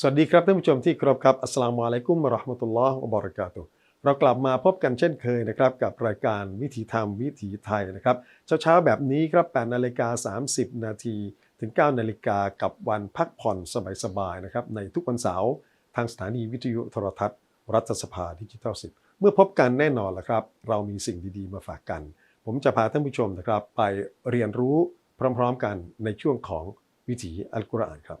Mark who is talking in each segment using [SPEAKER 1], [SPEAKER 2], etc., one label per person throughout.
[SPEAKER 1] สวัสดีครับท่านผู้ชมที่เคารพครับอัสลามุอะลัยกุมราะห์มะตุลลอฮ์วะบะเราะกาตุเรากลับมาพบกันเช่นเคยนะครับกับรายการวิถีธรรมวิถีไทยนะครับเช้าๆแบบนี้ครับ8นาฬิกา30 นาทีถึง 9 นาฬิกากับวันพักผ่อนสบายๆนะครับในทุกวันเสาร์ทางสถานีวิทยุโทรทัศน์ รัฐสภาดิจิทัลสิบเมื่อพบกันแน่นอนละครับ เรามีสิ่งดีๆมาฝากกัน ผมจะพาท่านผู้ชมนะครับ ไปเรียนรู้พร้อมๆกันในช่วงของวิถีอัลกุรอานครับ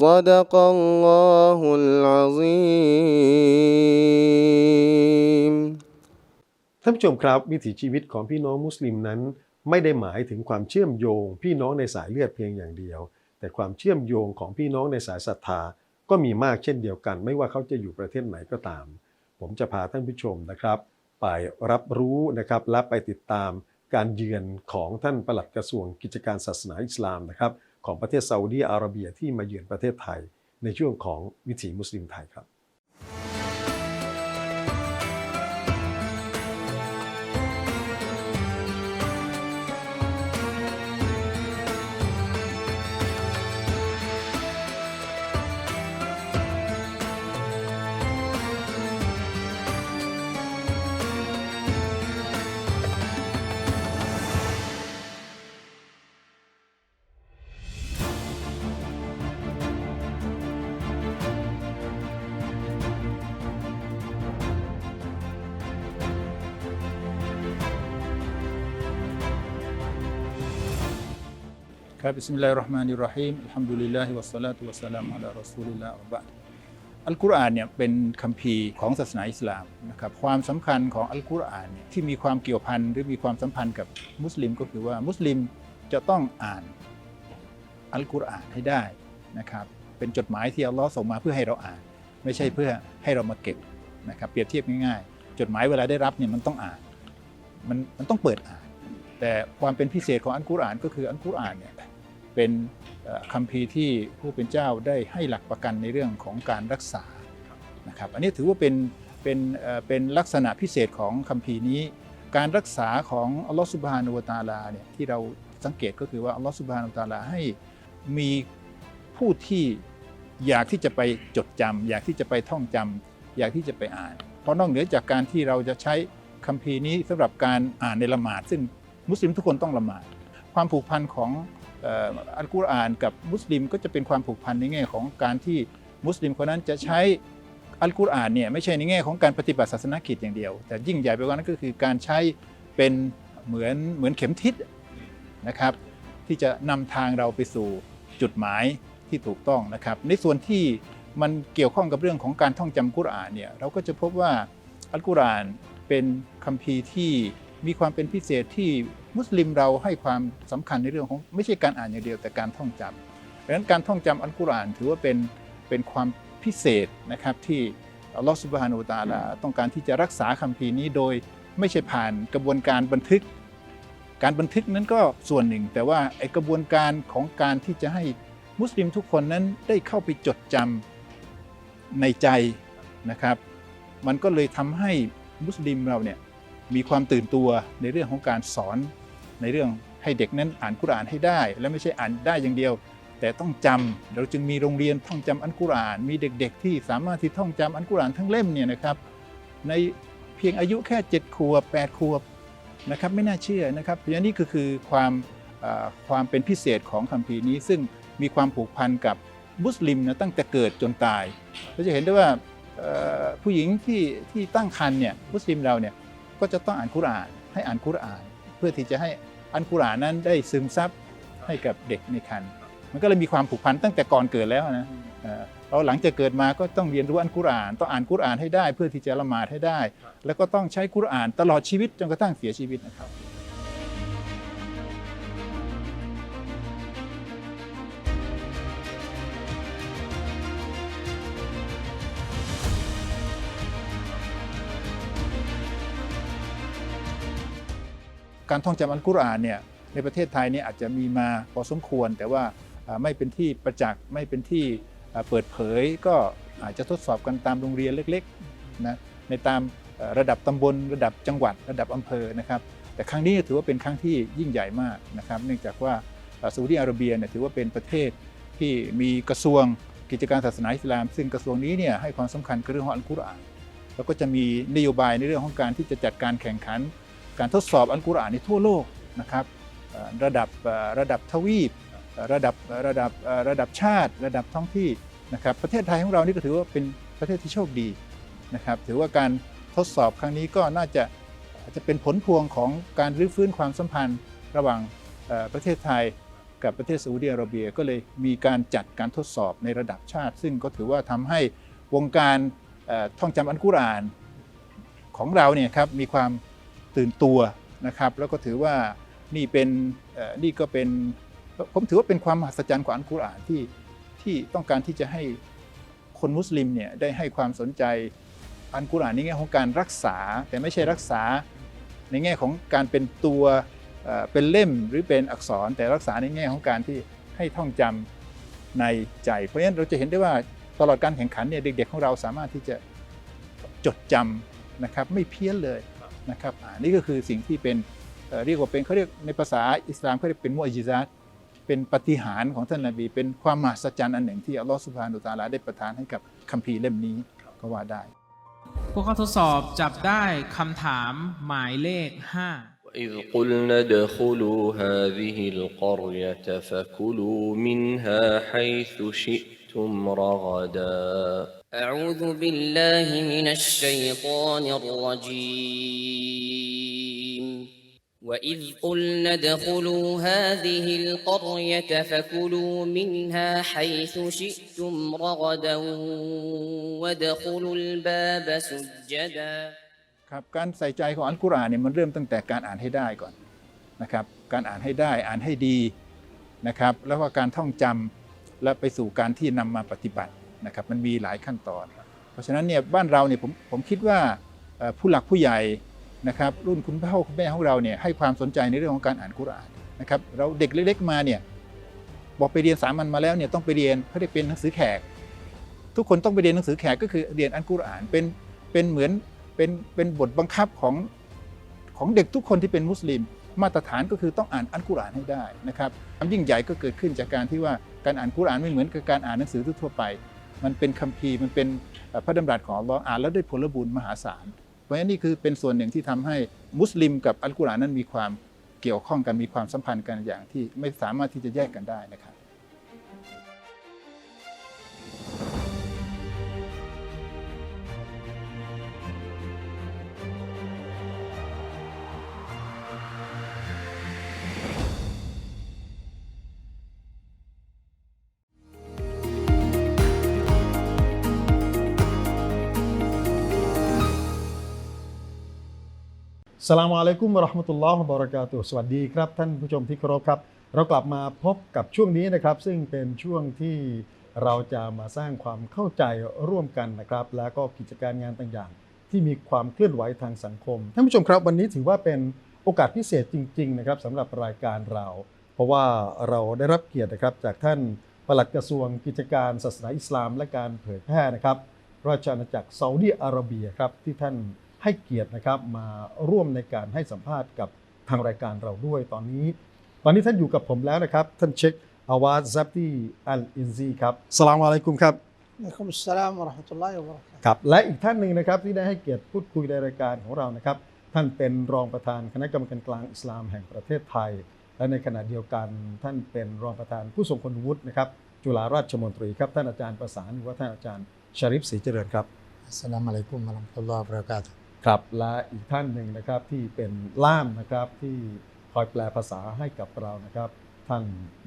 [SPEAKER 2] صدق الله العظيم
[SPEAKER 1] ท่านผู้ชมครับวิถีชีวิตของพี่น้องมุสลิมนั้น ไม่ได้หมายถึงความเชื่อมโยง พี่น้องในสายเลือดเพียงอย่างเดียว แต่ความเชื่อมโยงของพี่น้องในสายศรัทธา ก็มีมากเช่นเดียวกัน ไม่ว่าเขาจะอยู่ประเทศไหนก็ตาม ผมจะพาท่านผู้ชมนะครับ ไปรับรู้นะครับและไปติดตามการเยือนของท่านปลัดกระทรวงกิจการศาสนาอิสลามนะครับ ของประเทศซาอุดีอาระเบียที่มาเยือนประเทศไทย ในช่วงของวิถีมุสลิมไทยครับ
[SPEAKER 3] ครับบิสมิลลาฮิรเราะห์มานิรราะฮีมอัลฮัมดุลิลลาฮิวัสสลาตุวัสสลามุอะลารอซูลิลลาฮ์วะบะอัลกุรอานเนี่ยเป็นคัมภีร์ของศาสนาอิสลามนะครับความสำคัญของอัลกุรอานเนี่ยที่มีความเกี่ยวพันหรือมีความสัมพันธ์กับมุสลิมก็คือว่ามุสลิมจะต้องอ่านอัลกุรอานให้ได้นะครับเป็นจดหมายที่อัลลอฮ์ส่งมาเพื่อให้เราอ่าน ไม่ใช่เพื่อให้เรามาเก็บนะครับเปรียบเทียบง่ายๆ จดหมายเวลาได้รับเนี่ยมันต้องอ่านมันมันต้องเปิดอ่าน แต่ความเป็นพิเศษของอัลกุรอานก็คืออัลกุรอานเนี่ย เป็นคัมภีที่ผู้เป็นเจ้าได้ให้หลักประกันในเรื่องของการรักษานะครับอันนี้ถือว่าเป็นเป็นเป็นลักษณะพิเศษของคัมภีนี้ การรักษาของอัลลอฮฺสุบฮานุวตาลาเนี่ยที่เราสังเกตก็คือว่าอัลลอฮฺสุบฮานุวตาลาให้มีผู้ที่อยากที่จะไปจดจำอยากที่จะไปท่องจำอยากที่จะไปอ่าน เพราะนอกเหนือจากการที่เราจะใช้คัมภีร์นี้สำหรับการอ่านในละหมาด ซึ่งมุสลิมทุกคนต้องละหมาด ความผูกพันของ อัลกุรอานกับมุสลิมก็จะเป็นความผูกพันในแง่ของการที่มุสลิมคนนั้นจะใช้อัลกุรอานเนี่ยไม่ใช่ในแง่ของการปฏิบัติศาสนกิจอย่างเดียว แต่ยิ่งใหญ่ไปกว่านั้นก็คือการใช้เป็นเหมือนเหมือนเข็มทิศนะครับที่จะนำทางเราไปสู่จุดหมายที่ถูกต้องนะครับ ในส่วนที่มันเกี่ยวข้องกับเรื่องของการท่องจำกุรอานเนี่ยเราก็จะพบว่าอัลกุรอานเป็นคัมภีร์ที่มีความเป็นพิเศษที่ มุสลิมเราให้ความสำคัญในเรื่องของไม่ใช่การอ่านอย่างเดียวแต่การท่องจำดังนั้นการท่องจำอัลกุรอานถือว่าเป็นเป็นความพิเศษนะครับที่อัลลอฮฺสุบฮานาอูตาลาต้องการที่จะรักษาคัมภีร์นี้โดยไม่ใช่ผ่านกระบวนการบันทึก การบันทึกนั้นก็ส่วนหนึ่ง แต่ว่าไอกระบวนการของการที่จะให้มุสลิมทุกคนนั้นได้เข้าไปจดจำในใจนะครับ มันก็เลยทำให้มุสลิมเราเนี่ยมีความตื่นตัวในเรื่องของการสอน ในเรื่องให้เด็กนั้นอ่านกุรอานให้ได้ และไม่ใช่อ่านได้อย่างเดียว แต่ต้องจำเราจึงมีโรงเรียนท่องจำอันกุรอาน มีเด็ก ๆ ที่สามารถที่ท่องจำอันกุรอานทั้งเล่มเนี่ยนะครับในเพียงอายุแค่7ขวบ8ขวบนะครับไม่น่าเชื่อนะครับเพราะนั้นนี่ก็คือความความเป็นพิเศษของคัมภีร์นี้ ซึ่งมีความผูกพันกับมุสลิมนะตั้งแต่เกิดจนตายเราจะเห็นได้ว่าผู้หญิงที่ที่ตั้งครรภ์เนี่ยมุสลิมเราเนี่ยก็จะต้องอ่านกุรานให้อ่านกุราน เพื่อที่จะให้ อันกุรอานนั้นได้ซึมซับให้กับเด็กในครรภ์มันก็เลยมีความผูกพันตั้งแต่ก่อนเกิดแล้วนะเอ่อเราหลังจากเกิดมาก็ต้องเรียนรู้อันกุรอาน ต้องอ่านกุรอานให้ได้ เพื่อที่จะละหมาดให้ได้ แล้วก็ต้องใช้กุรอานตลอดชีวิตจนกระทั่งเสียชีวิตนะครับ การท่องจำอัลกุรอานเนี่ยในประเทศไทยเนี่ยอาจจะมีมาพอสมควร แต่ว่าไม่เป็นที่ประจักษ์ไม่เป็นที่เปิดเผยก็อาจจะทดสอบกันตามโรงเรียนเล็กๆนะในตามระดับตำบลระดับจังหวัดระดับอำเภอนะครับ แต่ครั้งนี้ถือว่าเป็นครั้งที่ยิ่งใหญ่มากนะครับ เนื่องจากว่าซาอุดิอาระเบียเนี่ยถือว่าเป็นประเทศที่มีกระทรวงกิจการศาสนาอิสลาม ซึ่งกระทรวงนี้เนี่ยให้ความสำคัญกับเรื่องของอัลกุรอานแล้วก็จะมีนโยบายในเรื่องของการที่จะจัดการแข่งขัน การทดสอบอัลกุรอานในทั่วโลกนะครับระดับระดับทวีป ระดับระดับระดับชาติ ระดับท้องที่นะครับประเทศไทยของเรานี่ก็ถือว่าเป็นประเทศที่โชคดีนะครับถือว่าการทดสอบครั้งนี้ก็น่าจะจะเป็นผลพวงของการรื้อฟื้นความสัมพันธ์ระหว่างประเทศไทยกับประเทศซาอุดิอาระเบียก็เลยมีการจัดการทดสอบในระดับชาติ ซึ่งก็ถือว่าทำให้วงการท่องจำอัลกุรอานของเราเนี่ยครับมีความ ตื่นตัวนะครับ แล้วก็ถือว่านี่เป็นนี่ก็เป็นผมถือว่าเป็นความมหัศจรรย์ของอัลกุรอานที่ที่ต้องการที่จะให้คนมุสลิมเนี่ยได้ให้ความสนใจอัลกุรอานในแง่ของการรักษา แต่ไม่ใช่รักษาในแง่ของการเป็นตัวเอ่อเป็นเล่มหรือเป็นอักษร แต่รักษาในแง่ของการที่ให้ท่องจำในใจ เพราะฉะนั้นเราจะเห็นได้ว่าตลอดการแข่งขันเนี่ยเด็กๆของเราสามารถที่จะจดจำนะครับไม่เพี้ยนเลย นะครับอ่านี่ก็คือสิ่งที่เป็นเอ่อเรียกว่าเป็นเขาเรียกในภาษาอิสลามเขาเรียกเป็นมุอจิซัตเป็นปาฏิหารย์ของท่านนบี เป็นความมหัศจรรย์อันหนึ่งที่อัลลอฮฺสุบฮานุตะอาลาได้ประทานให้กับคัมภีร์เล่มนี้ก็ว่าได้
[SPEAKER 4] พวกเขาทดสอบจับได้คำถามหมายเลข 5
[SPEAKER 5] وإذ قلنا ادخلوا هذه القرية فكلوا منها حيث شئتم رغدا
[SPEAKER 6] أعوذ بالله من الشيطان الرجيم وإذ قلنا ادخلوا هذه القرية فكلوا منها حيث شئتم رغدا وادخلوا الباب سجدا
[SPEAKER 3] ครับการใส่ใจของอัลกุรอานเนี่ยมันเริ่มตั้งแต่การอ่านให้ได้ก่อนนะครับการอ่านให้ได้อ่านให้ดีนะครับแล้วก็การท่องจำและไปสู่การที่นำมาปฏิบัติ นะครับมันมีหลายขั้นตอน เพราะฉะนั้นเนี่ยบ้านเราเนี่ยผมผมคิดว่าผู้หลักผู้ใหญ่นะครับรุ่นคุณพ่อคุณแม่ของเราเนี่ยให้ความสนใจในเรื่องของการอ่านกุรอานนะครับเราเด็กเล็กๆมาเนี่ยบอกไปเรียนสามัญมาแล้วเนี่ยต้องไปเรียนเขาเรียกเป็นหนังสือแขก ทุกคนต้องไปเรียนหนังสือแขกก็คือเรียนอัลกุรอานเป็นเป็นเหมือนเป็นเป็นบทบังคับของของเด็กทุกคนที่เป็นมุสลิม มาตรฐานก็คือต้องอ่านอัลกุรอานให้ได้นะครับความยิ่งใหญ่ก็เกิดขึ้นจากการที่ว่าการอ่านกุรอานไม่เหมือนกับการอ่านหนังสือทั่วไป มันเป็นคัมภีร์มันเป็นพระดำรัสของอัลเลอฮ์อ่านแล้วได้ผลบุญมหาศาล เพราะฉะนั้นนี่คือเป็นส่วนหนึ่งที่ทำให้มุสลิมกับอัลกุรอานนั้นมีความเกี่ยวข้องกันมีความสัมพันธ์กันอย่างที่ไม่สามารถที่จะแยกกันได้นะครับ
[SPEAKER 1] สลามอะลัยกุมราะห์มตุลลอฮ์บะเรากาตุสวัสดีครับ ท่านผู้ชมที่เคารพครับ เรากลับมาพบกับช่วงนี้นะครับ ซึ่งเป็นช่วงที่เราจะมาสร้างความเข้าใจร่วมกันนะครับ แล้วก็กิจการงานต่างๆ ที่มีความเคลื่อนไหวทางสังคม ท่านผู้ชมครับ วันนี้ถือว่าเป็นโอกาสพิเศษจริง ๆ นะครับสำหรับรายการเรา เพราะว่าเราได้รับเกียรตินะครับจากท่านปลัดกระทรวงกิจการศาสนาอิสลาม และการเผยแพร่นะครับ ราชอาณาจักรซาอุดีอาระเบียครับที่ท่าน ให้เกียรตินะครับมาร่วมในการให้สัมภาษณ์กับทางรายการเราด้วยตอนนี้ ตอนนี้ท่านอยู่กับผมแล้วนะครับ ท่านเช็คอาวาซซับตี้อันอินซีครับสลามอะลัยกุณครับ
[SPEAKER 7] อะลัยกุมสลามวะราะมตุลลอฮิวะบะเรา
[SPEAKER 1] ะครับและอีกท่านหนึ่งนะครับที่ได้ให้เกียรติพูดคุยในรายการของเรานะครับ ท่านเป็นรองประธานคณะกรรมการกลางอิสลามแห่งประเทศไทย และในขณะเดียวกันท่านเป็นรองประธานผู้ทรงคุณวุฒินะครับจุฬาราชมนตรีครับท่านอาจารย์ประสานหรือว่าท่านอาจารย์ชริฟศรีเจริญครับ
[SPEAKER 8] สลามอะลัยกุมวะราะห์มตุลลอฮิวะบะเรา
[SPEAKER 1] ครับและอีกท่านหนึ่งนะครับที่เป็นล่ามนะครับที่คอยแปลภาษาให้กับเรานะครับ ท่าน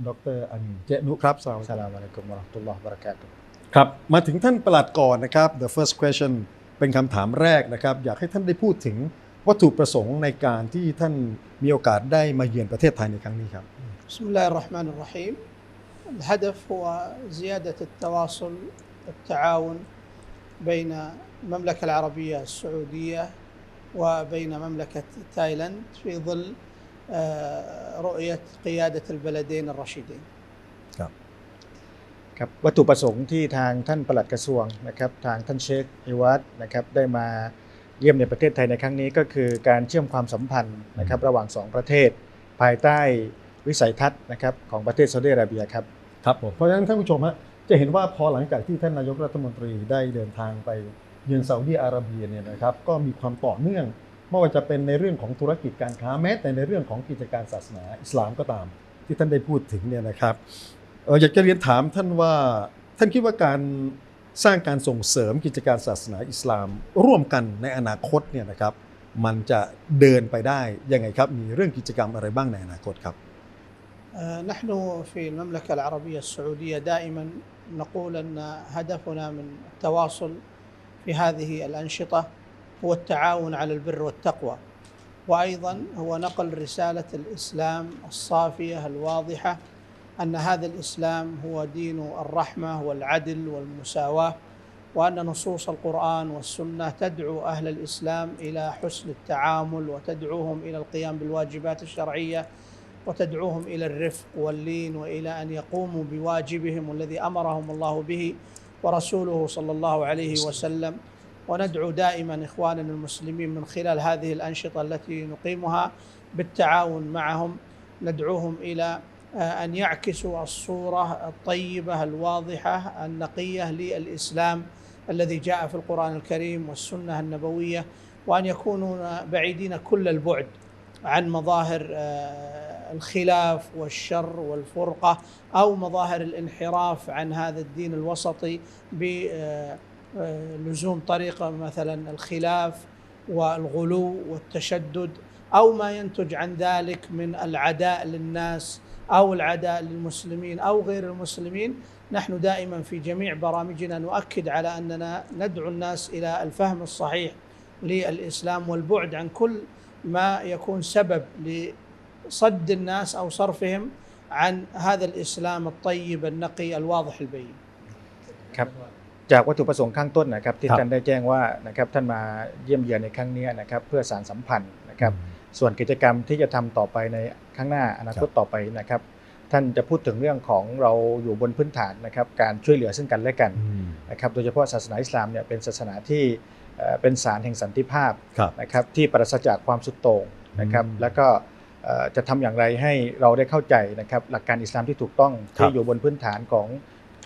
[SPEAKER 1] ดรอามีนเจนุครับสวัส
[SPEAKER 8] อั
[SPEAKER 1] ดี
[SPEAKER 8] สสลามุอะลัยกุมวะเราะห์มะตุลลอฮ์วะบะเราะกาตุฮ์
[SPEAKER 1] ครับมาถึงท่านประหลัดก่อนนะครับ the first question เป็นคำถามแรกนะครับ อยากให้ท่านได้พูดถึงวัตถุประสงค์ในการที่ท่านมีโอกาสได้มาเยือนประเทศไทยในครั้งนี้ครับ
[SPEAKER 7] بسم الله الرحمن الرحيم الهدف هو زيادة التواصل التعاون بين المملكة العربية السعودية وبين مملكة تايلاند في ظل آه، رؤية قيادة البلدين الرشيدين
[SPEAKER 8] ครับวัตถุประสงค์ที่ทางท่านปลัดกระทรวงนะครับทางท่านเชคอิวัตนะครับได้มาเยี่ยมในประเทศไทยในครั้งนี้ก็คือการเชื่อมความสัมพันธ์นะครับระหว่างสองประเทศ ภายใต้วิสัยทัศน์นะครับของประเทศซาอุดิอาระเบียครับ
[SPEAKER 1] ครับผมเพราะฉะนั้นท่านผู้ชมฮะ จะเห็นว่าพอหลังจากที่ท่านนายกรัฐมนตรีได้เดินทางไปเยือนซาอุดีอาระเบียเนี่ยนะครับก็มีความต่อเนื่องไม่ว่าจะเป็นในเรื่องของธุรกิจการค้าแม้แต่ในเรื่องของกิจการศาสนาอิสลามก็ตาม ที่ท่านได้พูดถึงเนี่ยนะครับเอ่ออยากจะเรียนถามท่านว่าท่านคิดว่าการสร้างการส่งเสริมกิจการศาสนาอิสลาม ร่วมกันในอนาคตเนี่ยนะครับมันจะเดินไปได้ยังไงครับมีเรื่องกิจกรรมอะไรบ้างในอนาคตครับ
[SPEAKER 7] آه، نحن في المملكة العربية السعودية دائما نقول أن هدفنا من التواصل في هذه الأنشطة هو التعاون على البر والتقوى وأيضا هو نقل رسالة الإسلام الصافية الواضحة أن هذا الإسلام هو دين الرحمة والعدل والمساواة وأن نصوص القرآن والسنة تدعو أهل الإسلام إلى حسن التعامل وتدعوهم إلى القيام بالواجبات الشرعية وتدعوهم إلى الرفق واللين وإلى أن يقوموا بواجبهم الذي أمرهم الله به ورسوله صلى الله عليه وسلم. وندعو دائما إخواننا المسلمين من خلال هذه الأنشطة التي نقيمها بالتعاون معهم. ندعوهم إلى آه، أن يعكسوا الصورة الطيبة الواضحة النقية للإسلام الذي جاء في القرآن الكريم والسنة النبوية وأن يكونوا بعيدين كل البعد عن مظاهر آه، الخلاف والشر والفرقة أو مظاهر الانحراف عن هذا الدين الوسطي بلزوم طريقة مثلا الخلاف والغلو والتشدد أو ما ينتج عن ذلك من العداء للناس أو العداء للمسلمين أو غير المسلمين. نحن دائما في جميع برامجنا نؤكد على أننا ندعو الناس إلى الفهم الصحيح للإسلام والبعد عن كل ما يكون سبب لصد الناس او صرفهم عن هذا الاسلام الطيب النقي الواضح البين.
[SPEAKER 8] ครับจากวัตถุประสงค์ข้างต้นนะครับที่
[SPEAKER 1] ครับ
[SPEAKER 8] ท่านได้แจ้งว่านะครับท่านมาเยี่ยมเยือนในครั้งนี้นะครับเพื่อสารสัมพันธ์นะครับส่วนกิจกรรมที่จะทำต่อไปในข้างหน้าอนาคตต่อไปนะครับ ท่านจะพูดถึงเรื่องของเราอยู่บนพื้นฐานนะครับการช่วยเหลือซึ่งกันและกันนะครับโดยเฉพาะศาสนาอิสลามเนี่ยเป็นศาสนาที่เอ่อเป็นสารแห่งสันติภาพ
[SPEAKER 1] ครับ
[SPEAKER 8] นะครับที่ปราศจากความสุดโต่งนะครับ
[SPEAKER 1] อืม
[SPEAKER 8] แล้วก็เอ่อ จะทำอย่างไรให้เราได้เข้าใจนะครับหลักการอิสลามที่ถูกต้อง
[SPEAKER 1] ครับ
[SPEAKER 8] ที่อยู่บนพื้นฐานของ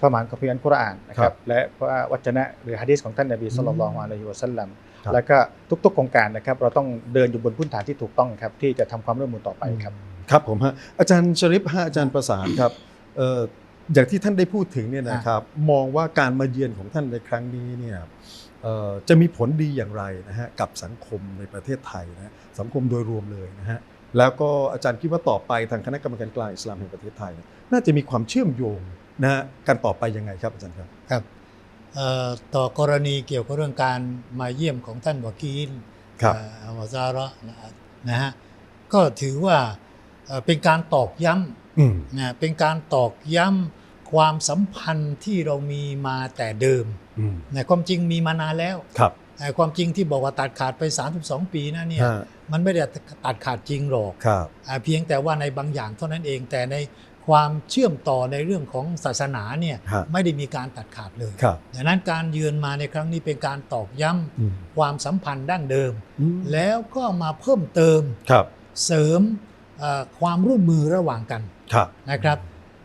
[SPEAKER 8] พระมหากคัมภีร์อัลกุรอานนะค
[SPEAKER 1] ครั
[SPEAKER 8] รับบและพระวจนะหรือฮะดีษของท่านนบีสุลต่านละฮ์
[SPEAKER 1] อืม
[SPEAKER 8] อะลัยฮิวะสัลลัม
[SPEAKER 1] ครับ
[SPEAKER 8] แล้วก็ทุกๆโครงการนะครับเราต้องเดินอยู่บนพื้นฐานที่ถูกต้องครับที่จะทำความร่วมมือต่อไปครับ
[SPEAKER 1] ครับผมฮะอาจารย์ชริปฮะอาจารย์ประสานครับเอ่ออย่างที่ท่านได้พูดถึงเนี่ยนะครับมองว่าการมาเยือนของท่านในครั้งนี้เนี่ยเอ่อจะมีผลดีอย่างไรนะฮะกับสังคมในประเทศไทยนะฮะสังคมโดยรวมเลยนะฮะ แล้วก็อาจารย์คิดว่าต่อไปทางคณะกรรมการกลางอิสลามแห่งประเทศไทยเนี่ยน่าจะมีความเชื่อมโยงนะฮะกันต่อไปยังไงครับอาจารย์ครับ
[SPEAKER 8] ครับเอ่อต่อกรณีเกี่ยวกับเรื่องการมาเยี่ยมของท่านวากีล
[SPEAKER 1] ครับ
[SPEAKER 8] เอ่อวาซาระนะนะฮะก็ถือว่าเอ่อเป็นการตอกย้ำ
[SPEAKER 1] อืม
[SPEAKER 8] นะเป็นการตอกย้ำความสัมพันธ์ที่เรามีมาแต่เดิม
[SPEAKER 1] อืม
[SPEAKER 8] นะความจริงมีมานานแล้ว
[SPEAKER 1] ครับ
[SPEAKER 8] แต่ความจริงที่บอกว่าตัดขาดไป 32 ปีนะเนี่ย
[SPEAKER 1] ฮะ
[SPEAKER 8] มันไม่ได้ตัดขาดจริงหรอก
[SPEAKER 1] ครับ
[SPEAKER 8] อ่าเพียงแต่ว่าในบางอย่างเท่านั้นเองแต่ในความเชื่อมต่อในเรื่องของศาสนาเนี่ย
[SPEAKER 1] ฮะ
[SPEAKER 8] ไม่ได้มีการตัดขาดเลย
[SPEAKER 1] ครับ
[SPEAKER 8] ดังนั้นการเยือนมาในครั้งนี้เป็นการตอกย้ำ
[SPEAKER 1] อืม
[SPEAKER 8] ความสัมพันธ์ดั้งเดิม
[SPEAKER 1] อืม
[SPEAKER 8] แล้วก็มาเพิ่มเติม
[SPEAKER 1] ครับ
[SPEAKER 8] เสริม
[SPEAKER 9] เอ่อความร่วมมือระหว่างกัน
[SPEAKER 1] ครับ
[SPEAKER 9] นะครับ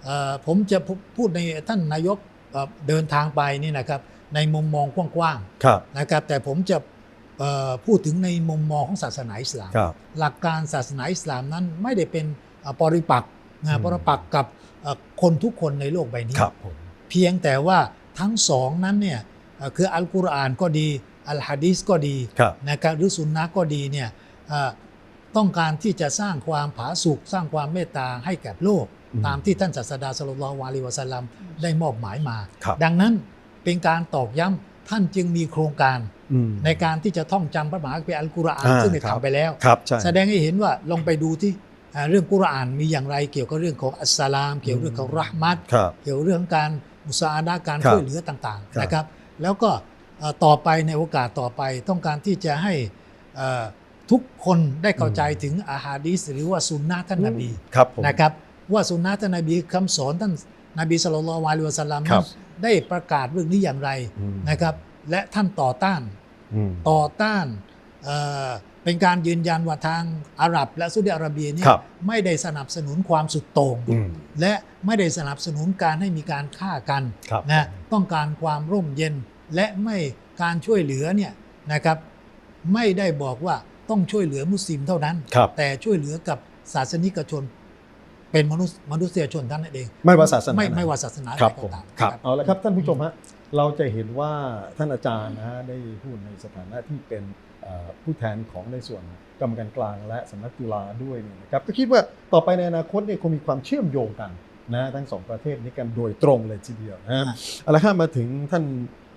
[SPEAKER 9] เอ่อผมจะพูดในท่านนายกเอ่อเดินทางไปนี่นะครับในมุมมองกว้าง
[SPEAKER 1] ครับ
[SPEAKER 9] ๆนะครับแต่ผมจะเอ่อ พูดถึงในมุมมองของศาสนาอิสลาม
[SPEAKER 1] ครับ
[SPEAKER 9] หลักการศาสนาอิสลามนั้นไม่ได้เป็นเอ่อปริปักษ์
[SPEAKER 1] อื
[SPEAKER 9] นะ
[SPEAKER 1] ม
[SPEAKER 9] ปริปักษ์กับเอ่อคนทุกคนในโลกใบนี้
[SPEAKER 1] ครับผม
[SPEAKER 9] เพียงแต่ว่าทั้งสองนั้นเนี่ยเอ่อคืออัลกุรอานก็ดีอัลฮะดีษก็ดี
[SPEAKER 1] ครับ
[SPEAKER 9] นะครับหรือสุนนะก็ดีเนี่ยเอ่อต้องการที่จะสร้างความผาสุกสร้างความเมตตาให้แก่โลก
[SPEAKER 1] อืม
[SPEAKER 9] ตามที่ท่านศาสดาสุลลัลลอฮุอะลัยฮิวะสัลลัมได้มอบหมายมา
[SPEAKER 1] ครับ
[SPEAKER 9] ดังนั้นเป็นการตอกย้ำ ท่านจึงมีโครงการ
[SPEAKER 1] อืม
[SPEAKER 9] ในการที่จะท่องจำพระมหาคัมภีร์อัลกุรอาน
[SPEAKER 1] อ่า
[SPEAKER 9] ซึ่งได้
[SPEAKER 1] ครับ
[SPEAKER 9] ทำไปแล้ว
[SPEAKER 1] ครับใช่
[SPEAKER 9] แสดงให้เห็นว่าลองไปดูที่อ่าเรื่องกุรอานมีอย่างไรเกี่ยวกับเรื่องของอัสสลาม เกี่ยวกับเรื่องของเราะห์มัต
[SPEAKER 1] ครับ
[SPEAKER 9] เกี่ยวเรื่องการมุสาอาดะการ
[SPEAKER 1] ครับ
[SPEAKER 9] ช่วยเหลือต่าง
[SPEAKER 1] ครับ
[SPEAKER 9] ๆนะครับ แล้วก็เอ่อต่อไปในโอกาสต่อไปต้องการที่จะให้เอ่อทุกคนได้เข้าใจถึงอาฮาดิสหรือว่าสุนนะท่านนบี
[SPEAKER 1] ครับผม
[SPEAKER 9] นะครับว่าสุนนะท่านนบีคำสอนท่านนบีสุลต่านวาลิวะสัลลัม
[SPEAKER 1] ครั
[SPEAKER 9] นั้
[SPEAKER 1] บ
[SPEAKER 9] น ได้ประกาศเรื่องนี้อย่างไร
[SPEAKER 1] อืม
[SPEAKER 9] นะครับ และท่านต่อต้าน
[SPEAKER 1] อืม
[SPEAKER 9] ต่อต้านเอ่อเป็นการยืนยันว่าทางอาหรับ และซาอุดิอาระเบียเนี่ย
[SPEAKER 1] ครับ
[SPEAKER 9] ไม่ได้สนับสนุนความสุดโต่ง
[SPEAKER 1] อืม
[SPEAKER 9] และไม่ได้สนับสนุนการให้มีการฆ่ากัน
[SPEAKER 1] ครับ
[SPEAKER 9] นะต้องการความร่มเย็นและไม่การช่วยเหลือเนี่ยนะครับไม่ได้บอกว่าต้องช่วยเหลือมุสลิมเท่านั้น
[SPEAKER 1] ครับ
[SPEAKER 9] แต่ช่วยเหลือกับศาสนิกชน เป็นมนุษย์มนุษยชนท่านนั่นเอง
[SPEAKER 1] ไม่ว่าศาสนา
[SPEAKER 9] ไม่
[SPEAKER 1] ไหน
[SPEAKER 9] ไม่ว่าศาสนา
[SPEAKER 1] ครับ
[SPEAKER 9] ใด
[SPEAKER 1] ผ
[SPEAKER 9] ก็
[SPEAKER 1] ม
[SPEAKER 9] ตาม
[SPEAKER 1] ครับ
[SPEAKER 9] นะ
[SPEAKER 1] เอาละครับท่านผู้ชมฮะเราจะเห็นว่าท่านอาจารย์นะฮะได้พูดในสถานะที่เป็นเอ่อผู้แทนของในส่วนกรรมการกลางและสำนักจุฬาด้วยเนี่ยนะครับก็คิดว่าต่อไปในอนาคตเนี่ยคงมีความเชื่อมโยงกันนะทั้งสองประเทศนี้กันโดยตรงเลยทีเดียวนะฮะเอาละครับมาถึงท่าน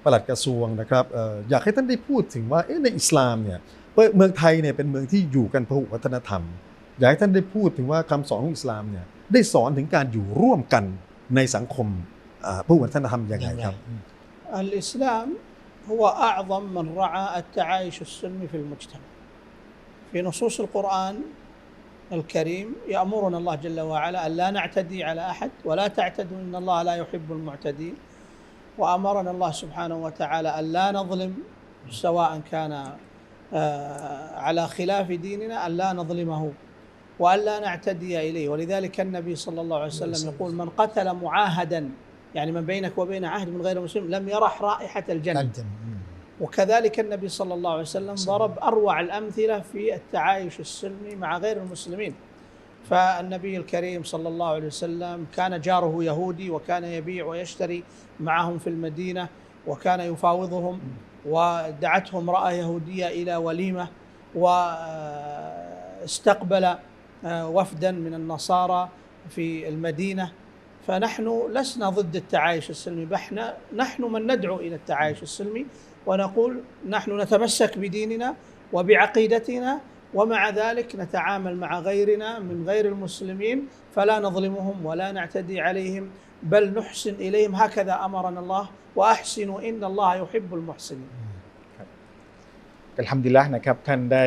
[SPEAKER 1] ปลัดกระทรวงนะครับเอ่ออยากให้ท่านได้พูดถึงว่าเอ๊ะในอิสลามเนี่ยเมืองไทยเนี่ยเป็นเมืองที่อยู่กันพหุวัฒนธรรม อยากให้ท่านได้พูดถึงว่าคำสอนของอิสลามเนี่ยได้สอนถึงการอยู่ร่วมกันในสังคมอ่าพหุวัฒนธรรมยังไงครับ
[SPEAKER 7] الإسلام هو أعظم من رعى التعايش السلمي في المجتمع في نصوص القرآن الكريم يأمرنا الله جل وعلا أن لا نعتدي على أحد ولا تعتدوا إن الله لا يحب المعتدين وأمرنا الله سبحانه وتعالى أن لا نظلم سواء كان آه، على خلاف ديننا أن لا نظلمه وألا نعتدي إليه. ولذلك النبي صلى الله عليه وسلم يقول من قتل معاهدا يعني من بينك وبين عهد من غير مسلم لم يرح رائحة الجنة. وكذلك النبي صلى الله عليه وسلم ضرب أروع الأمثلة في التعايش السلمي مع غير المسلمين. فالنبي الكريم صلى الله عليه وسلم كان جاره يهودي وكان يبيع ويشتري معهم في المدينة وكان يفاوضهم ودعته امرأة يهودية إلى وليمة واستقبل وفدا من النصارى في المدينة فنحن لسنا ضد التعايش السلمي بحنا نحن من ندعو إلى التعايش السلمي ونقول نحن نتمسك بديننا وبعقيدتنا ومع ذلك نتعامل مع غيرنا من غير المسلمين فلا نظلمهم ولا نعتدي عليهم بل نحسن إليهم هكذا أمرنا الله وأحسنوا إن الله يحب المحسنين
[SPEAKER 8] อัลฮัมดุลิลละห์นะครับท่านได้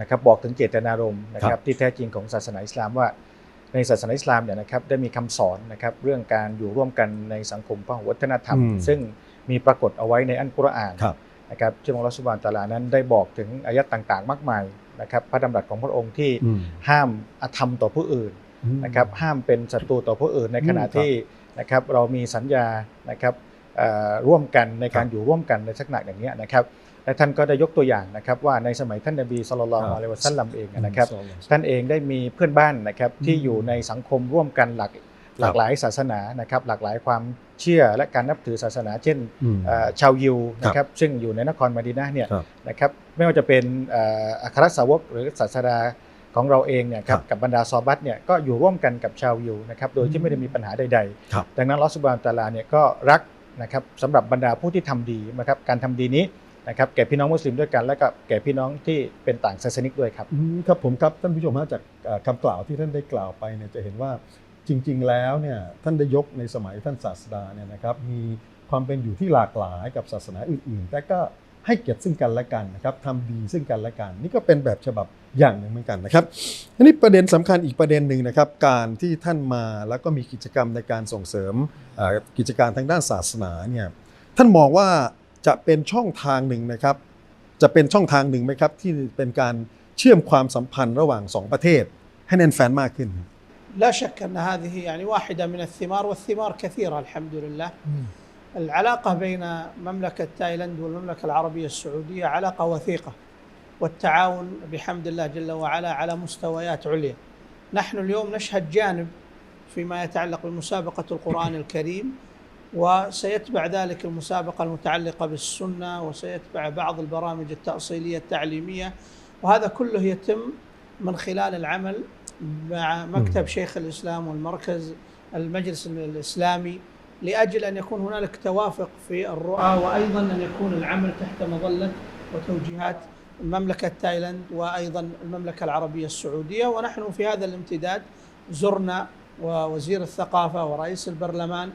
[SPEAKER 8] นะครับบอกถึงเจตนารมณ์นะค
[SPEAKER 1] ครั
[SPEAKER 8] รับบที่แท้จริงของศาสนาอิสลามว่าในศาสนาอิสลามเนี่ยนะครับได้มีคำสอนนะครับเรื่องการอยู่ร่วมกันในสังคมพหุวัฒนธรรม
[SPEAKER 1] อืม
[SPEAKER 8] ซึ่งมีปรากฏเอาไว้ในอันกุรอาน
[SPEAKER 1] ครับ
[SPEAKER 8] นะครับซึ่งอัลลอฮฺสุบานตะอาลานั้นได้บอกถึงอายัดต่างๆ มากมายนะครับพระดำรัสของพระองค์ที่
[SPEAKER 1] อืม
[SPEAKER 8] ห้ามอธรรมต่อผู้อื่นนะครับห้ามเป็นศัตรูต่อผู้อื่นในขณะ
[SPEAKER 1] อืมครับ
[SPEAKER 8] ที่นะครับเรามีสัญญานะครับเอ่อร่วมกันในการ
[SPEAKER 1] ครับ
[SPEAKER 8] อยู่ร่วมกันในลักษณะอย่างนี้ยนะครับ และท่านก็ได้ยกตัวอย่างนะครับว่าในสมัยท่านนบีสุลต่าน
[SPEAKER 1] ครับ
[SPEAKER 8] อะลัยวะซัลลัมเองนะครับ
[SPEAKER 1] อืม
[SPEAKER 8] ท่านเองได้มีเพื่อนบ้านนะครับที่
[SPEAKER 1] อืม
[SPEAKER 8] อยู่ในสังคมร่วมกันหลากหลากหลายศาสนานะครับหลากหลายความเชื่อและการนับถือศาสนา เช่น
[SPEAKER 1] อืม
[SPEAKER 8] เอ่อชาวยิวนะครับซึ่งอยู่ในนครมาดีนะห์เนี่ย
[SPEAKER 1] ครับ
[SPEAKER 8] นะครับไม่ว่าจะเป็นเอ่ออัครสาวกหรือศาสดาของเราเองเนี่ยครับ
[SPEAKER 1] ครับ
[SPEAKER 8] กับบรรดาซอบัตเนี่ยก็อยู่ร่วมกันกับชาวยิวนะครับโดยที่ไม่ได้มีปัญหาใด
[SPEAKER 1] ครับ
[SPEAKER 8] ๆดังนั้นลอสบานตะอาลาเนี่ยก็รักนะครับสำหรับบรรดาผู้ที่ทำดีนะครับการทำดีนี้ นะครับแก่พี่น้องมุสลิมด้วยกัน และก็แก่พี่น้องที่เป็นต่างศาสนิกด้วยครับ
[SPEAKER 1] ครับผมครับท่านผู้ชมฮะจากเอ่อคำกล่าวที่ท่านได้กล่าวไปเนี่ยจะเห็นว่าจริง ๆ แล้วเนี่ยท่านได้ยกในสมัยท่านศาสดาเนี่ยนะครับมีความเป็นอยู่ที่หลากหลายกับศาสนาอื่น ๆ แต่ก็ให้เกียรติซึ่งกันและกันนะครับทำดีซึ่งกันและกัน นี่ก็เป็นแบบฉบับอย่างหนึ่งเหมือนกันนะครับอันนี้ประเด็นสำคัญอีกประเด็นหนึ่งนะครับ การที่ท่านมาแล้วก็มีกิจกรรมในการส่งเสริมกิจการทางด้านศาสนาเนี่ยท่านมองว่า จะเป็นช่องทางหนึ่งนะครับ จะเป็นช่องทางหนึ่งไหมครับ ที่เป็นการเชื่อมความสัมพันธ์ระหว่างสองประเทศ ให้แน่นแฟนมากขึ้น
[SPEAKER 7] لا شك أن هذه يعني واحدة من الثمار والثمار كثيرة الحمد لله
[SPEAKER 9] อืม
[SPEAKER 7] العلاقة بين مملكة تايلاند والمملكة العربية السعودية علاقة وثيقة والتعاون بحمد الله جل وعلا على مستويات عليا نحن اليوم نشهد جانب فيما يتعلق بمسابقة القرآن الكريم وسيتبع ذلك المسابقة المتعلقة بالسنة وسيتبع بعض البرامج التأصيلية التعليمية. وهذا كله يتم من خلال العمل مع مكتب شيخ الإسلام والمركز المجلس الإسلامي لأجل أن يكون هنالك توافق في الرؤى وأيضا أن يكون العمل تحت مظلة وتوجيهات مملكة تايلاند وأيضا المملكة العربية السعودية. ونحن في هذا الامتداد زرنا ووزير الثقافة ورئيس البرلمان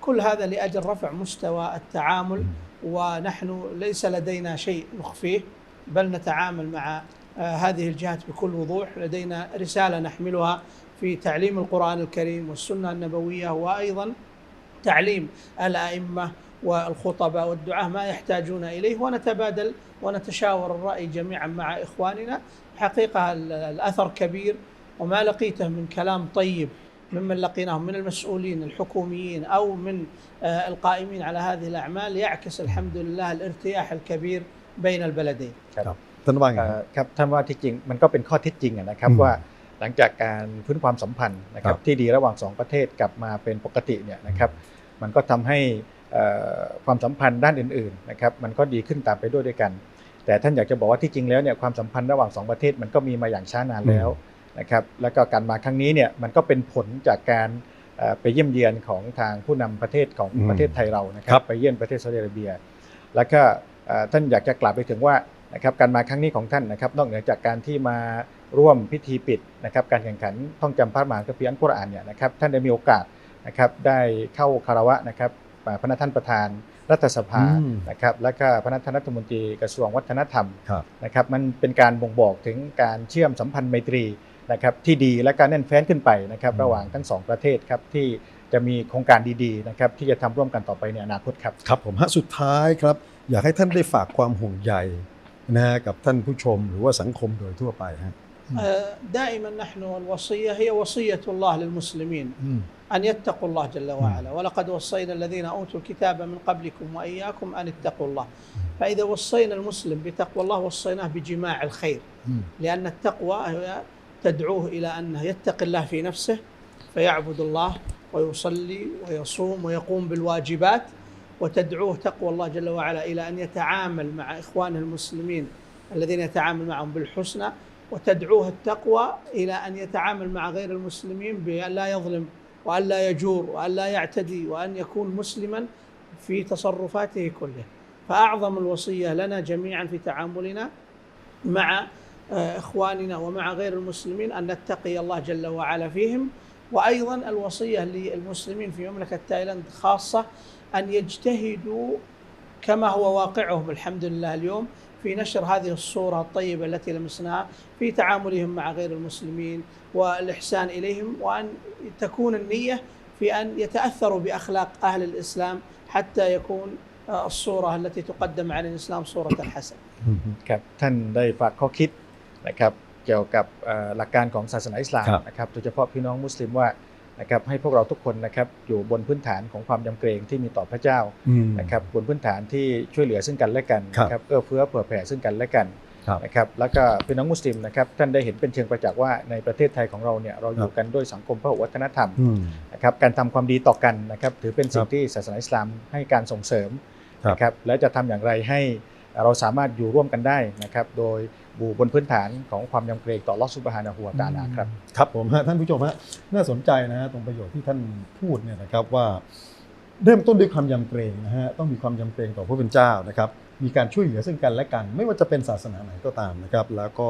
[SPEAKER 7] كل هذا لأجل رفع مستوى التعامل ونحن ليس لدينا شيء نخفيه بل نتعامل مع آه، هذه الجهات بكل وضوح. لدينا رسالة نحملها في تعليم القرآن الكريم والسنة النبوية وأيضا تعليم الأئمة والخطباء والدعاة ما يحتاجون إليه. ونتبادل ونتشاور الرأي جميعا مع إخواننا. حقيقة ال- الأثر كبير وما لقيته من كلام طيب ممن لقيناهم من المسؤولين الحكوميين أو من آه، القائمين على هذه الأعمال يعكس الحمد لله الارتياح الكبير بين البلدين
[SPEAKER 1] ท่านว่าไง
[SPEAKER 8] เอ่อครับท่านว่าที่จริงมันก็เป็นข้อเท็จจริงอะนะครับ
[SPEAKER 1] อืม
[SPEAKER 8] ว่าหลังจากการพื้นความสัมพันธ์นะครั
[SPEAKER 1] ครับ บ
[SPEAKER 8] ที่ดีระหว่างสองประเทศกลับมาเป็นปกติเนี่ยนะครับมันก็ทำให้เอ่อความสัมพันธ์ด้านอื่นๆนะครับมันก็ดีขึ้นตามไปด้วยด้วยกัน แต่ท่านอยากจะบอกว่าที่จริงแล้วเนี่ยความสัมพันธ์ระหว่างสองประเทศมันก็มีมาอย่างช้านานแล้ว นะครับแล้วก็การมาครั้งนี้เนี่ยมันก็เป็นผลจากการเอ่อไปเยี่ยมเยียนของทางผู้นำประเทศของ
[SPEAKER 1] อืม
[SPEAKER 8] ประเทศไทยเรานะค
[SPEAKER 1] ครั
[SPEAKER 8] รับบไปเยี่ยมประเทศซาอุดิอาระเบีย แล้วก็เอ่อท่านอยากจะกล่าวไปถึงว่านะครับการมาครั้งนี้ของท่านนะครับนอกเหนือจากการที่มาร่วมพิธีปิดนะครับการแข่งขันท่องจำพระมหากระพีอันกุรอานเนี่ยนะครับท่านได้มีโอกาสนะครับได้เข้าคารวะนะครับอ่าพระท่านประธานรัฐสภา
[SPEAKER 1] อืม
[SPEAKER 8] นะครับแล้วก็พระท่านรัฐมนตรีกระทรวงวัฒนธรรม
[SPEAKER 1] ครับ
[SPEAKER 8] นะครับมันเป็นการบ่งบอกถึงการเชื่อมสัมพันธ์ไมตรี นะครับที่ดีและการแน่นแฟ้นขึ้นไปนะครับ
[SPEAKER 1] อืม
[SPEAKER 8] ระหว่างทั้งสองประเทศครับที่จะมีโครงการดีๆนะครับที่จะทำร่วมกันต่อไปในอนาคตครับ
[SPEAKER 1] ครับผมฮะสุดท้ายครับ อยากให้ท่านได้ฝากความห่วงใยนะฮะกับท่านผู้ชมหรือว่าสังคมโดยทั่วไปฮะ
[SPEAKER 7] آه، دائما نحن الوصية هي وصية الله للمسلمين
[SPEAKER 9] อืม
[SPEAKER 7] أن يتقوا الله جل وعلا ولقد وصينا الذين أوتوا الكتاب من قبلكم وإياكم أن اتقوا الله فإذا وصينا المسلم بتقوى الله وصيناه بجماع الخير
[SPEAKER 9] อืม
[SPEAKER 7] لأن التقوى هي تدعوه إلى أنه يتقي الله في نفسه فيعبد الله ويصلي ويصوم ويقوم بالواجبات وتدعوه تقوى الله جل وعلا إلى أن يتعامل مع إخوانه المسلمين الذين يتعامل معهم بالحسنى وتدعوه التقوى إلى أن يتعامل مع غير المسلمين بأن لا يظلم وأن لا يجور وأن لا يعتدي وأن يكون مسلما في تصرفاته كلها. فأعظم الوصية لنا جميعا في تعاملنا مع آه، إخواننا ومع غير المسلمين أن نتقي الله جل وعلا فيهم وأيضا الوصية للمسلمين في مملكة تايلاند خاصة أن يجتهدوا كما هو واقعهم الحمد لله اليوم في نشر هذه الصورة الطيبة التي لمسناها في تعاملهم مع غير المسلمين والإحسان إليهم وأن تكون النية في أن يتأثروا بأخلاق أهل الإسلام حتى يكون آه، الصورة التي تقدم عن الإسلام صورة حسنة
[SPEAKER 8] ครับท่านได้ฝากข้อคิด นะครับเกี่ยวกับเอ่อหลักการของศาสนาอิสลาม
[SPEAKER 1] ครับ
[SPEAKER 8] นะครับโดยเฉพาะพี่น้องมุสลิมว่านะครับให้พวกเราทุกคนนะครับอยู่บนพื้นฐานของความยำเกรงที่มีต่อพระเจ้า
[SPEAKER 1] อืม
[SPEAKER 8] นะครับบนพื้นฐานที่ช่วยเหลือซึ่งกันและกัน
[SPEAKER 1] ครับ
[SPEAKER 8] นะครับเอื้อเฟื้อเผื่อแผ่ซึ่งกันและกัน
[SPEAKER 1] ครับ
[SPEAKER 8] นะครับแล้วก็พี่น้องมุสลิมนะครับท่านได้เห็นเป็นเชิงประจักษ์ว่าในประเทศไทยของเราเนี่ยเราอยู่กันด้วยสังคมพหุวัฒนธรรม
[SPEAKER 1] อืม
[SPEAKER 8] นะครับการทำความดีต่อกันนะครับถือเป็นสิ่
[SPEAKER 1] ค
[SPEAKER 8] ง
[SPEAKER 1] รับ
[SPEAKER 8] ที่ศาสนาอิสลามให้การส่งเสริม
[SPEAKER 1] ครับ
[SPEAKER 8] นะครับและจะทำอย่างไรให้เราสามารถอยู่ร่วมกันได้นะครับโดย บูบนพื้นฐานของความยำเกรงต่อลอสุบฮานะฮูวตาลาครับ
[SPEAKER 1] ครับผมฮะท่านผู้ชมฮะน่าสนใจนะฮะตรงประโยชน์ที่ท่านพูดเนี่ยนะครับว่า เริ่มต้นด้วยความยำเกรงนะฮะต้องมีความยำเกรงต่อผู้เป็นเจ้านะครับมีการช่วยเหลือซึ่งกันและกัน ไม่ว่าจะเป็นศาสนาไหนก็ตามนะครับ แล้วก็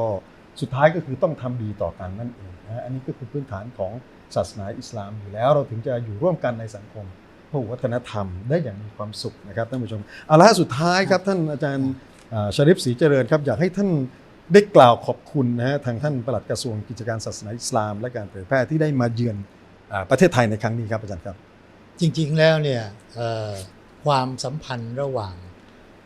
[SPEAKER 1] สุดท้ายก็คือต้องทำดีต่อกันนั่นเองนะฮะอันนี้ก็คือพื้นฐานของศาสนาอิสลามอยู่แล้วเราถึงจะอยู่ร่วมกันในสังคมพหุวัฒนธรรมได้อย่างมีความสุขนะครับท่านผู้ชมเอาละสุดท้ายครับท่านอาจารย์ชริฟศรีเจริญครับอยากให้ท่าน ได้กล่าวขอบคุณนะฮะทางท่านปลัดกระทรวงกิจการศาสนาอิสลาม และการเผยแพร่ที่ได้มาเยือนอ่าประเทศไทยในครั้งนี้ครับอาจารย์ครับ
[SPEAKER 9] จริงๆแล้วเนี่ยเอ่อความสัมพันธ์ระหว่าง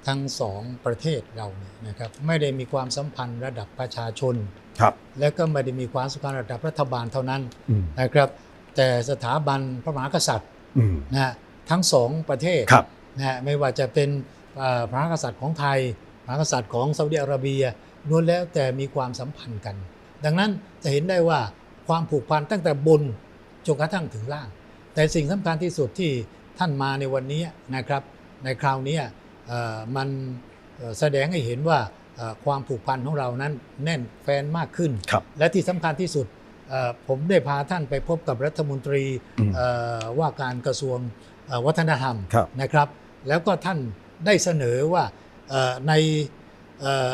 [SPEAKER 9] ทั้งสองประเทศเราเนี่ยนะครับไม่ได้มีความสัมพันธ์ระดับประชาชน
[SPEAKER 1] ครับ
[SPEAKER 9] แล้วก็ไม่ได้มีความสำคัญระดับรัฐบาลเท่านั้น
[SPEAKER 1] อืม
[SPEAKER 9] นะครับ แต่สถาบันพระมหากษัตริย์
[SPEAKER 1] อืม
[SPEAKER 9] นะฮะทั้งสองประเทศ
[SPEAKER 1] ครับ
[SPEAKER 9] นะฮะไม่ว่าจะเป็นเอ่อพระมหากษัตริย์ของไทย พระมหากษัตริย์ของซาอุดิอาระเบีย ล้วนแล้วแต่มีความสัมพันธ์กัน ดังนั้นจะเห็นได้ว่าความผูกพันตั้งแต่บนจนกระทั่งถึงล่าง แต่สิ่งสำคัญที่สุดที่ท่านมาในวันนี้นะครับ ในคราวนี้เอ่อมันเอ่อแสดงให้เห็นว่าเอ่อความผูกพันของเรานั้นแน่นแฟนมากขึ้น
[SPEAKER 1] ครับ
[SPEAKER 9] และที่สำคัญที่สุดเอ่อผมได้พาท่านไปพบกับรัฐมนตรี
[SPEAKER 1] อืม
[SPEAKER 9] เอ่อว่าการกระทรวงเอ่อวัฒนธรรม
[SPEAKER 1] ครับ
[SPEAKER 9] นะครับ แล้วก็ท่านได้เสนอว่าเอ่อในเอ่อ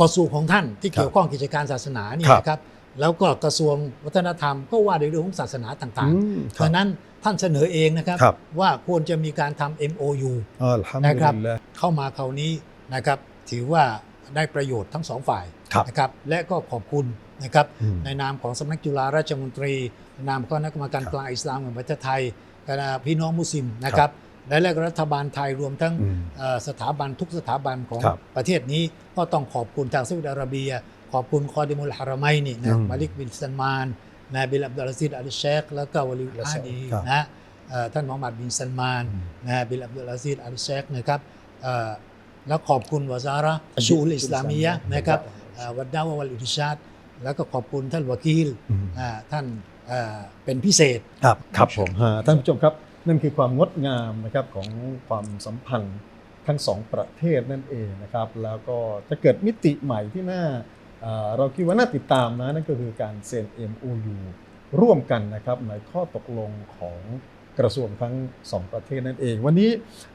[SPEAKER 9] กระทรวงของท่านที่เกี่ยวข้องกิจการศาสนาเนี่ย
[SPEAKER 1] ครับ
[SPEAKER 9] นะครับแล้วก็กระทรวงวัฒนธรรมก็ว่าในเรื่องของศาสนาต่าง
[SPEAKER 1] อืม
[SPEAKER 9] ๆ
[SPEAKER 1] ครับ
[SPEAKER 9] ดังนั้นท่านเสนอเองนะครับ
[SPEAKER 1] ครับ
[SPEAKER 9] ว่าควรจะมีการทำ MOU
[SPEAKER 1] อัลฮัมดุ
[SPEAKER 9] นะครับ
[SPEAKER 1] ลิลลาห์
[SPEAKER 9] เข้ามาคราวนี้นะครับถือว่าได้ประโยชน์ทั้งสองฝ่าย
[SPEAKER 1] ครับ
[SPEAKER 9] นะครับและก็ขอบคุณนะครับ
[SPEAKER 1] อืม
[SPEAKER 9] ในนามของสำนักจุฬาราชมนตรีในนามของคณะกรรมการ
[SPEAKER 1] ครับ
[SPEAKER 9] กลางอิสลามแห่งประเทศไทยคณะพี่น้องมุสลิมนะครับ และและรัฐบาลไทยรวมทั้ง
[SPEAKER 1] อืม
[SPEAKER 9] เอ่อสถาบันทุกสถาบันของ
[SPEAKER 1] ครับ
[SPEAKER 9] ประเทศนี้ก็ต้องขอบคุณทางซาอุดิอาระเบีย ขอบคุณคอดิมุลฮารามยนี่
[SPEAKER 1] อื
[SPEAKER 9] นะ
[SPEAKER 1] ม
[SPEAKER 9] มาลิกบินซันมานนายบิลอับดุลอาซิดอัลเชคแล้วก็วลีอุลอาดี
[SPEAKER 1] ครับ
[SPEAKER 9] นะเอ่อท่านมูฮัมหมัดบินซันมาน
[SPEAKER 1] อืม
[SPEAKER 9] นะบิลอับดุลอาซิดอัลเชคนะครับเอ่อแล้วขอบคุณวาซาระชูอุลอิสลามียะห์นะครับเอ่อวัดดาวะวัลอิริชาดแล้วก็ขอบคุณท่านวากีล
[SPEAKER 1] อืม
[SPEAKER 9] อ่าท่านเอ่อเป็นพิเศษ
[SPEAKER 1] ครับครับผมฮะท่านผู้ชมครับ นั่นคือความงดงามนะครับของความสัมพันธ์ทั้งสองประเทศนั่นเองนะครับแล้วก็จะเกิดมิติใหม่ที่น่าเราคิดว่าน่าติดตามนะนั่นก็คือการเซ็น MOU ร่วมกันนะครับในข้อตกลงของกระทรวงทั้งสองประเทศนั่นเอง วันนี้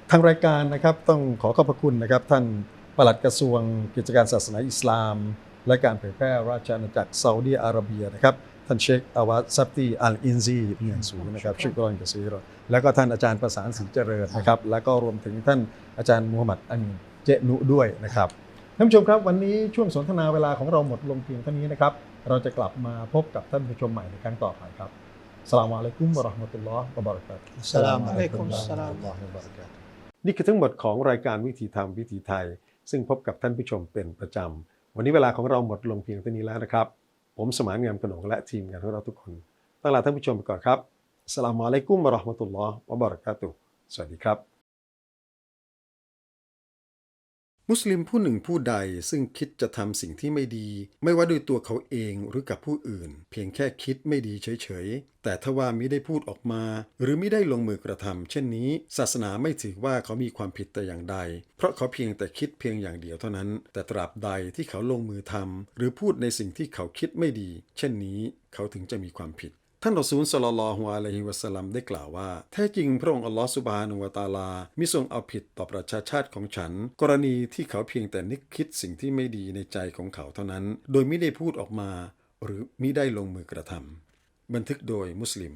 [SPEAKER 1] ทางรายการนะครับต้องขอขอบพระคุณนะครับท่านปลัดกระทรวงกิจการศาสนาอิสลาม และการเผยแพร่ราชอาณาจักรซาอุดีอาระเบียนะครับ ท่านเชคอาวาซับตีอัลอินซีเป็นอย่างสูงนะครับชุกรอนกะซีรอแล้วก็ท่านอาจารย์ประสานสินเจริญนะครับ แล้วก็รวมถึงท่านอาจารย์มูฮัมหมัดอามีนเจนุด้วยนะครับท่านผู้ชมครับวันนี้ช่วงสนทนาเวลาของเราหมดลงเพียงเท่านี้นะครับ เราจะกลับมาพบกับท่านผู้ชมใหม่ในครั้งต่อไปครับสลามอะลัยกุมวะเราะห์มะตุลลอฮ์วะบะเราะกาตุฮ์
[SPEAKER 9] อัสสลามุอะลัยกุม
[SPEAKER 1] วะ
[SPEAKER 9] อัสสลามุ
[SPEAKER 1] เราะห์วะบะเราะกาตุฮ์นี่คือทั้งหมดของรายการวิถีธรรมวิถีไทย ซึ่งพบกับท่านผู้ชมเป็นประจำ วันนี้เวลาของเราหมดลงเพียงเท่านี้แล้วนะครับ ผมสมานงามกระหนงและทีมงานของเราทุกคนตั้งลาท่านผู้ชมไปก่อนครับสลามอะลัยกุมบะราะห์มะตุลลอฮ์วะบะเราะกาตุสวัสดีครับ มุสลิมผู้หนึ่งผู้ใดซึ่งคิดจะทำสิ่งที่ไม่ดี ไม่ว่าด้วยตัวเขาเองหรือกับผู้อื่น เพียงแค่คิดไม่ดีเฉยๆ แต่ถ้าว่ามิได้พูดออกมา หรือมิได้ลงมือกระทำเช่นนี้ ศาสนาไม่ถือว่าเขามีความผิดแต่อย่างใด เพราะเขาเพียงแต่คิดเพียงอย่างเดียวเท่านั้น แต่ตราบใดที่เขาลงมือทำหรือพูดในสิ่งที่เขาคิดไม่ดี เช่นนี้ เขาถึงจะมีความผิด ท่านรอซูลสลลลฮุอะลัยฮิวะสลัมได้กล่าวว่า แท้จริงพระองค์อัลลอฮฺสุบฮานุวะตาลามิทรงเอาผิดต่อประชาชาติของฉัน กรณีที่เขาเพียงแต่นึกคิดสิ่งที่ไม่ดีในใจของเขาเท่านั้น โดยไม่ได้พูดออกมา หรือมิได้ลงมือกระทำบันทึกโดยมุสลิม